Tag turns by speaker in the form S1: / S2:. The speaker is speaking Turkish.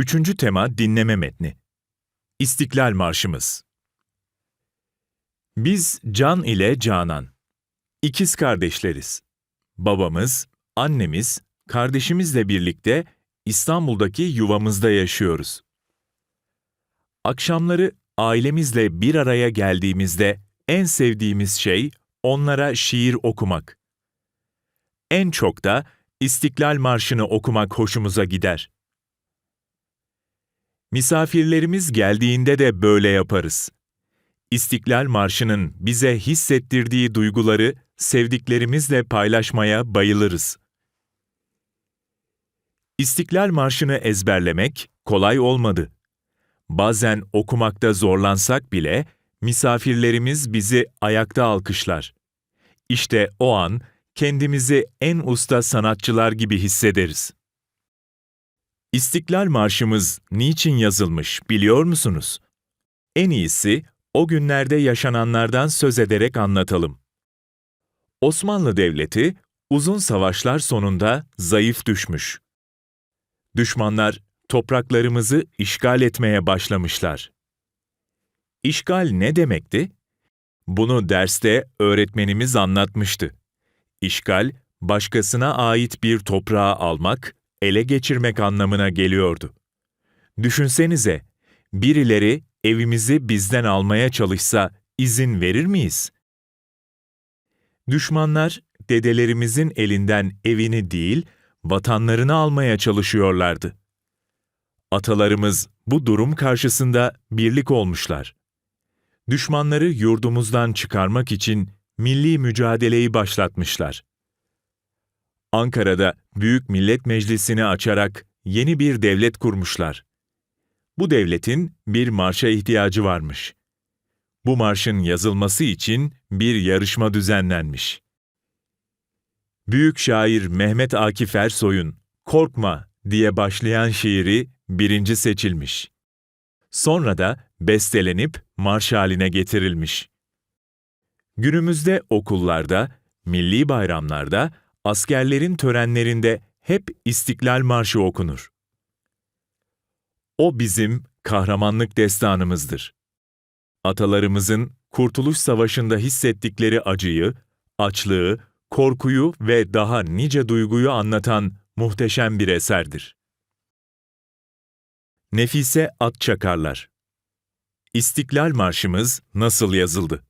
S1: Üçüncü tema dinleme metni. İstiklal Marşımız. Biz Can ile Canan. İkiz kardeşleriz. Babamız, annemiz, kardeşimizle birlikte İstanbul'daki yuvamızda yaşıyoruz. Akşamları ailemizle bir araya geldiğimizde en sevdiğimiz şey onlara şiir okumak. En çok da İstiklal Marşı'nı okumak hoşumuza gider. Misafirlerimiz geldiğinde de böyle yaparız. İstiklal Marşı'nın bize hissettirdiği duyguları sevdiklerimizle paylaşmaya bayılırız. İstiklal Marşı'nı ezberlemek kolay olmadı. Bazen okumakta zorlansak bile misafirlerimiz bizi ayakta alkışlar. İşte o an kendimizi en usta sanatçılar gibi hissederiz. İstiklal Marşımız niçin yazılmış biliyor musunuz? En iyisi o günlerde yaşananlardan söz ederek anlatalım. Osmanlı Devleti uzun savaşlar sonunda zayıf düşmüş. Düşmanlar topraklarımızı işgal etmeye başlamışlar. İşgal ne demekti? Bunu derste öğretmenimiz anlatmıştı. İşgal, başkasına ait bir toprağı almak, ele geçirmek anlamına geliyordu. Düşünsenize, birileri evimizi bizden almaya çalışsa izin verir miyiz? Düşmanlar, dedelerimizin elinden evini değil, vatanlarını almaya çalışıyorlardı. Atalarımız bu durum karşısında birlik olmuşlar. Düşmanları yurdumuzdan çıkarmak için milli mücadeleyi başlatmışlar. Ankara'da Büyük Millet Meclisi'ni açarak yeni bir devlet kurmuşlar. Bu devletin bir marşa ihtiyacı varmış. Bu marşın yazılması için bir yarışma düzenlenmiş. Büyük şair Mehmet Akif Ersoy'un Korkma diye başlayan şiiri birinci seçilmiş. Sonra da bestelenip marş haline getirilmiş. Günümüzde okullarda, milli bayramlarda, askerlerin törenlerinde hep İstiklal Marşı okunur. O bizim kahramanlık destanımızdır. Atalarımızın Kurtuluş Savaşı'nda hissettikleri acıyı, açlığı, korkuyu ve daha nice duyguyu anlatan muhteşem bir eserdir. Nefise Akçakarlar İstiklal Marşımız nasıl yazıldı?